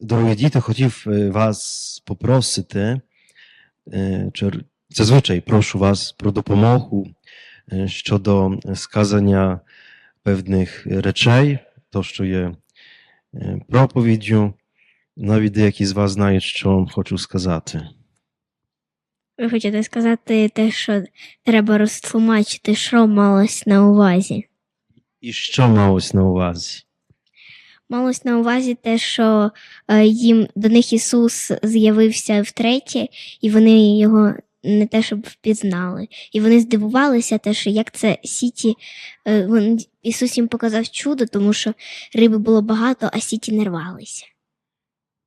Drogi, to chodził e, was poprosyty, e, czy zazwyczaj proszę was pro dopomochu e, do skazania pewnych rzeczy, to, co je propowiedzią, nawet no jaki z was znaje, co on chce skazać. Ви хочете сказати те, що треба розтлумачити, що малось на увазі? І що na на Малось на увазі те, що е, їм до них Ісус з'явився втретє, і вони його не те, щоб впізнали. І вони здивувалися, те, що як це Сіті, е, він, Ісус їм показав чудо, тому що риби було багато, а Сіті не рвалися.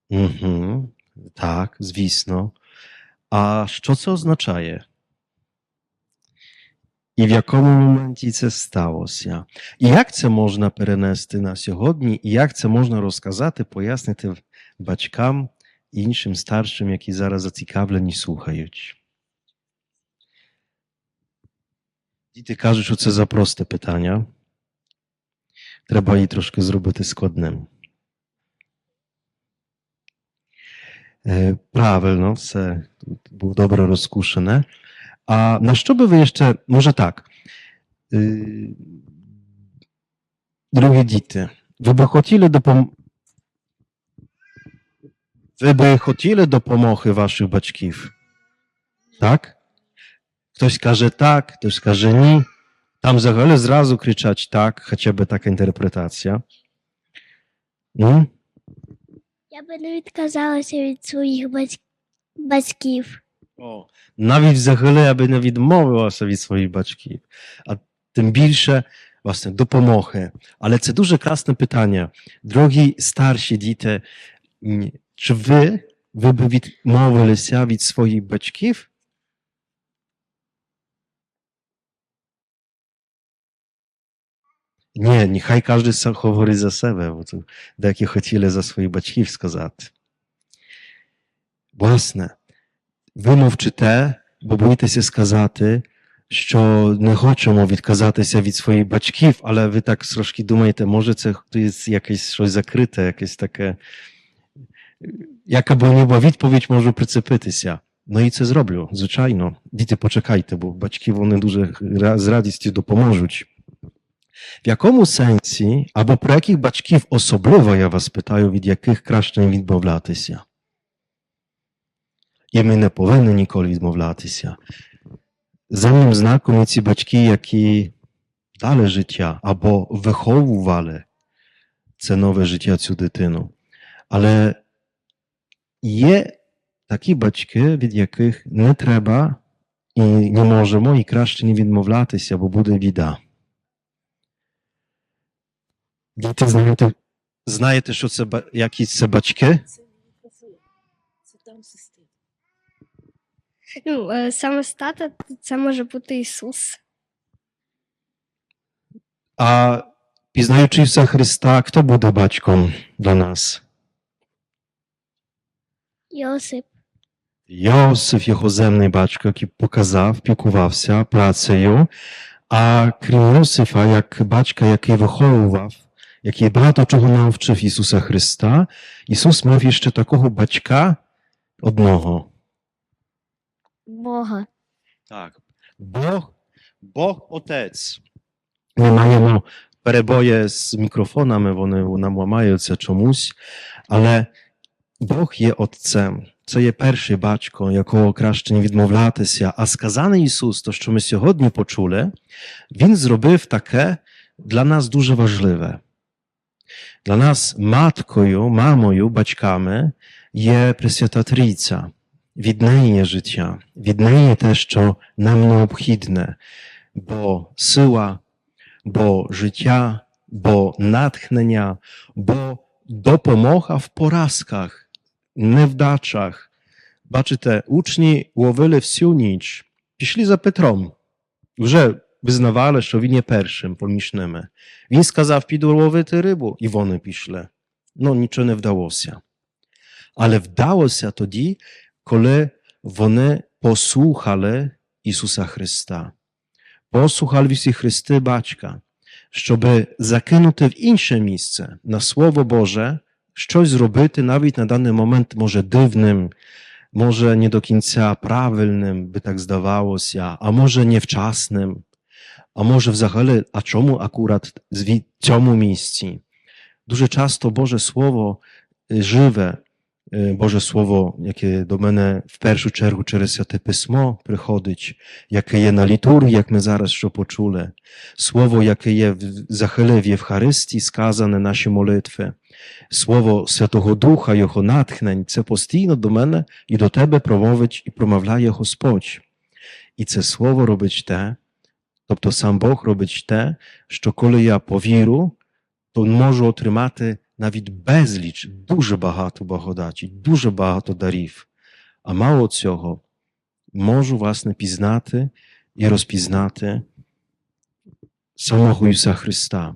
Угу, Так, звісно. А що це означає? I w jakim momencie to stało się? I jak to można перенести na сьогодні? I jak to można rozkazać, pojasnić baćkam i innym starszym, jaki zaraz zaciekawleni słuchają? Dzieci każą, że to za proste pytania. Trzeba je troszkę zrobić składnym. E, prawilno, to było dobrze rozkuszone. A na co wy jeszcze, może tak, y, drugie drogie dzieci, wy do chcieli waszych baczków, tak? Ktoś skaże tak, ktoś skaże nie. Tam zagale zrazu kryczać tak, chociażby taka interpretacja. No? Ja bym відказалася від swoich батьків. O. Nawid zachyle, aby nawid mowy sobie swojej baczki, a tym bilsze właśnie do pomochy. Ale co duże, krasne pytania. Drogi starsi dite, mm, czy wy, wy by mowy lesiawić swojej baczki? Nie, niechaj każdy sam chowory za sebe, bo to da jakie chcieli za swoje baczki wskazać. Własne вимовчите, бо боїтеся сказати, що не хочемо відказатися від своїх батьків, але ви так трошки думаєте, може це jest якесь щось закрите, якесь таке. Jaka by nie była відповідь, może przycypytysia. No i co zrobił? Zwyczajno. Dzieci, poczekajcie, bo baćki one duże z radości dopomożuć. W jakomu sensie, albo pro jakich baćkiw osobowo ja was pytają, od jakich kraszczeń відмовлятися? і ми не повинні ніколи відмовлятися. За ним знаком ці батьки, які дали життя або виховували це нове життя цю дитину. Але є такі батьки, від яких не треба і не можемо, і краще не відмовлятися, бо буде біда. Діти знаєте, знаєте, що це які це батьки? Це там Ну, е, саме стата це може бути Ісус. А пізнаючи Ісуса Христа, хто буде батьком для нас? Йосип. Йосиф, його земний батько, який показав, пікувався працею, а крім Йосифа, як батька, який виховував, який багато чого навчив Ісуса Христа, Ісус мав іще такого батька одного. Бога. Так. Бог, Бог Отець. Ми маємо перебої з мікрофонами, вони нам ламаються чомусь, але Бог є Отцем. Це є перший батько, якого краще не відмовлятися. А сказаний Ісус, то що ми сьогодні почули, Він зробив таке для нас дуже важливе. Для нас, маткою, мамою, батьками, є Presvjeta трійця. widnienie życia, widnienie też, co nam obchidne, bo siła, bo życia, bo natchnienia, bo dopomocha w porazkach, nie w porażkach, niewdaczach. te uczni łowili w siunić, piśli za Petrom, że wyznawali, że winie pierwszym, pomyślnemy. Win skazał, pidło łowy rybu, i wony piszle. No, niczego nie wdało się. Ale wdało się to di, kole wone posłuchale Jezusa Chrysta. Posłuchal wisi Chrysty baćka, żeby zakinute w inne miejsce na Słowo Boże, coś zrobity nawet na dany moment może dywnym, może nie do by tak zdawało się, a może niewczasnym, a może w zachyle, a czemu akurat z czemu miejsci. Duże to Boże Słowo y, żywe, Boże Słowo, яке до мене в першу чергу через Святе Письмо приходить, яке є на літургії, як ми зараз що почули, Слово, яке є захили в Євхаристії, сказане наші молитви, Слово Святого Духа, Його натхнень, це постійно до мене і до тебе промовить і промовляє Господь. І це Слово робить те, тобто сам Бог робить те, що коли я повіру, то можу отримати nawet безліч, дуже багато благодаті, дуже багато дарів. А мало цього, можу власне пізнати і розпізнати самого Ісуса Христа.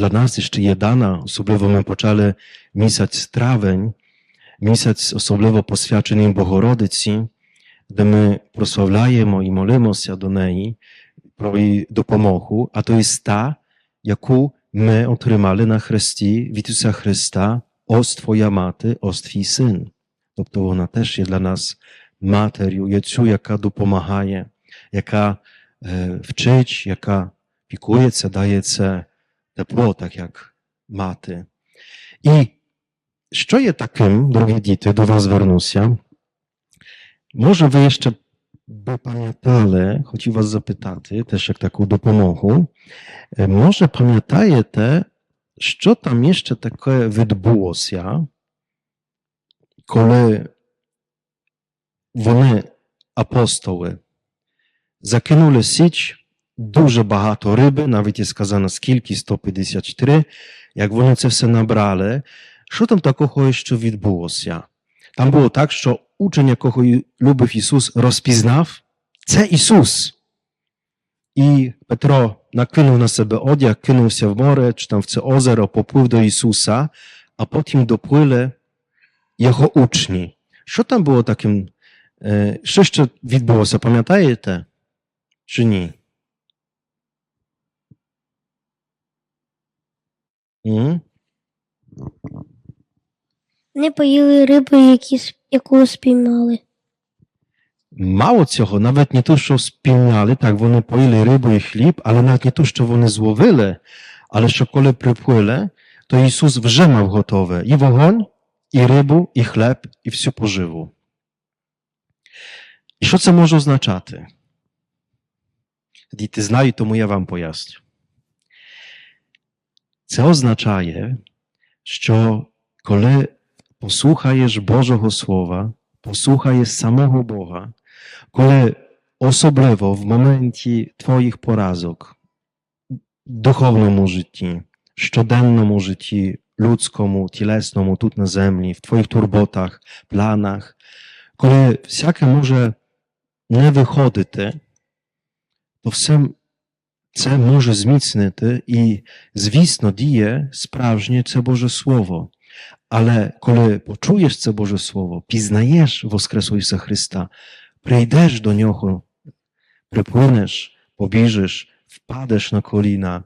Dla nas jeszcze je dana, osobliwo my poczęli misać traweń, misać osobliwo poświadczenie Bohorodyci, gdy my prosławlajemy i molimy się do niej, pro jej dopomochu, a to jest ta, jaku my otrzymali na chrzestie Witusa Chrysta os Maty, os Syn. To, ona też jest dla nas materią, Jezu, jaka dopomahaje, jaka e, wczyć, jaka pikuje się, daje te tepło, tak jak Maty. I co jest takim, do dzieci, do Was wernusia? Może Wy jeszcze би пам'ятали, хотів вас запитати теж як таку допомогу. Може, пам'ятаєте, що там іще таке відбулося, коли вони, апостоли, закинули Січ дуже багато риби, навіть і сказано, скільки 154, як вони це все набрали. Що там такого ще відбулося? Там було так, що uczeń, jakoho lubił Jezus, rozpiznał, co Jezus. I Petro nakłynął na siebie odzież, kinął się w morze, czy tam w to ozero, popłył do Jezusa, a potem dopłyli jego uczni. Co tam było takim, co e, jeszcze odbyło się, pamiętajcie, czy nie? Mm? Вони поїли рибу, яку спіймали. Мало цього, навіть не те, що спіймали, так вони поїли рибу і хліб, але навіть не те, що вони зловили, але що коли приплили, то Ісус вже мав готове і вогонь, і рибу, і хліб, і всю поживу. І що це може означати? Діти знають, тому я вам поясню. Це означає, що коли posłuchajesz Bożego Słowa, posłuchajesz samego Boga, kiedy osobliwo w momencie Twoich porazok, duchownemu życiu, codziennemu życiu ludzkomu, cielesnemu, tut na ziemi, w Twoich turbotach, planach, kiedy wszystko może nie wychodzić, to wsem, to może ty i zwisno dije sprawnie to Boże Słowo. Ale kiedy poczujesz to Boże Słowo, poznajesz Woskresu Jezusa Chrysta, przejdziesz do Niego, przepłyniesz, pobliżysz, wpadasz na kolina,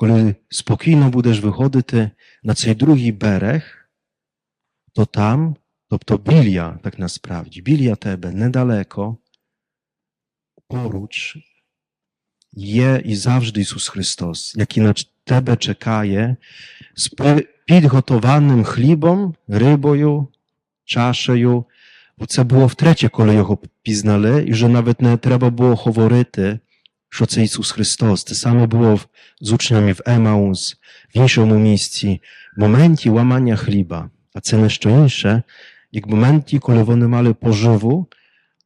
kiedy spokojnie będziesz wychodzić na ten drugi bereg, to tam, to, to Bilia tak nas sprawdzi, Bilia Tebe, niedaleko, porucz je i zawsze Jezus Chrystus, jaki na Tebe czekaje, spełni підготованим хлібом, рибою, чашею. Оце було втретє, коли його пізнали, і вже навіть не треба було говорити, що це Ісус Христос. Те саме було з учнями в Емаус, в іншому місці, в моменті łamania хліба, а це не що інше, як в моменті, коли вони мали поживу,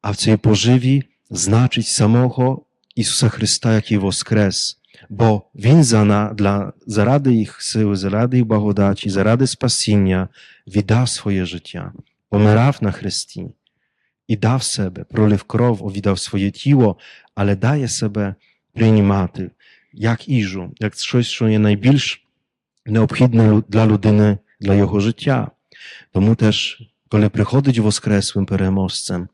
а в цій поживі значить самого Ісуса Христа, який воскрес бо Він за на, для, заради їх сили, заради їх благодаті, заради спасіння віддав своє життя, помирав на Христі і дав себе, пролив кров, овідав своє тіло, але дає себе приймати як їжу, як щось, що є найбільш необхідне для людини, для його життя. Тому теж, коли приходить воскреслим переможцем,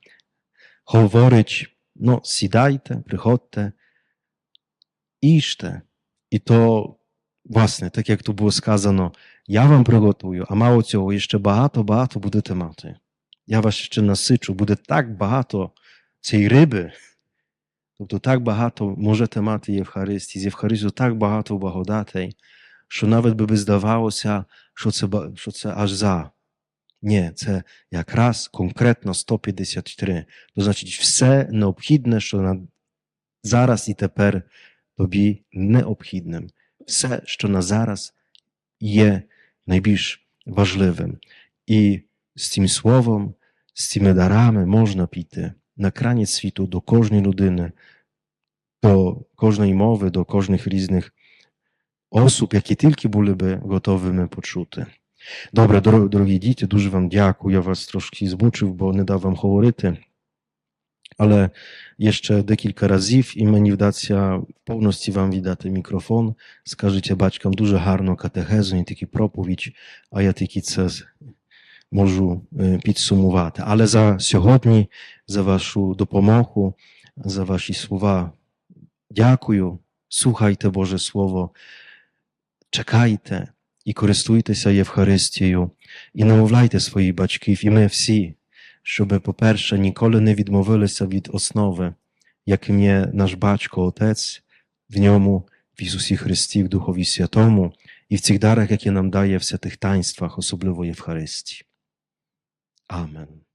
говорить: ну, сідайте, приходьте. Іште, і то, власне, так як то було сказано, я вам приготую, а мало цього, і ще багато-багато будете мати. Я вас ще насичу, буде так багато цієї риби. Тобто так багато можете мати Євхаристії, з Євхаристію так багато благодатей, що навіть би здавалося, що це що це аж за. Ні, це якраз конкретно 153. То значить, все необхідне, що на зараз і тепер тобі необхідним, все, що на зараз є найбільш важливим. І з цим словом, з цими дарами можна піти на крайній світу до кожної людини, до кожної мови, до кожних різних osób, які тільки були би готовими почути. Добре, дорогі діти, дуже вам дякую. Я вас трошки збучив, бо не дав вам говорити. Ale jeszcze de kilka razy i manifestacja w pełności wam widaty mikrofon. Skażycie baćkom dużo harno katechezu, nie taki propowiedź, a ja tylko co mogę y, podsumować. Ale za siogodni, za waszą dopomochu, za wasze słowa dziękuję. Słuchajcie Boże Słowo, czekajcie i korzystujcie się Ewcharystią i namowlajcie swoich baćków i my wszyscy щоб, по-перше, ніколи не відмовилися від основи, яким є наш батько, Отець, в ньому, в Ісусі Христі, в Духові Святому і в цих дарах, які нам дає в святих таїнствах, особливо Євхаристії. Амен.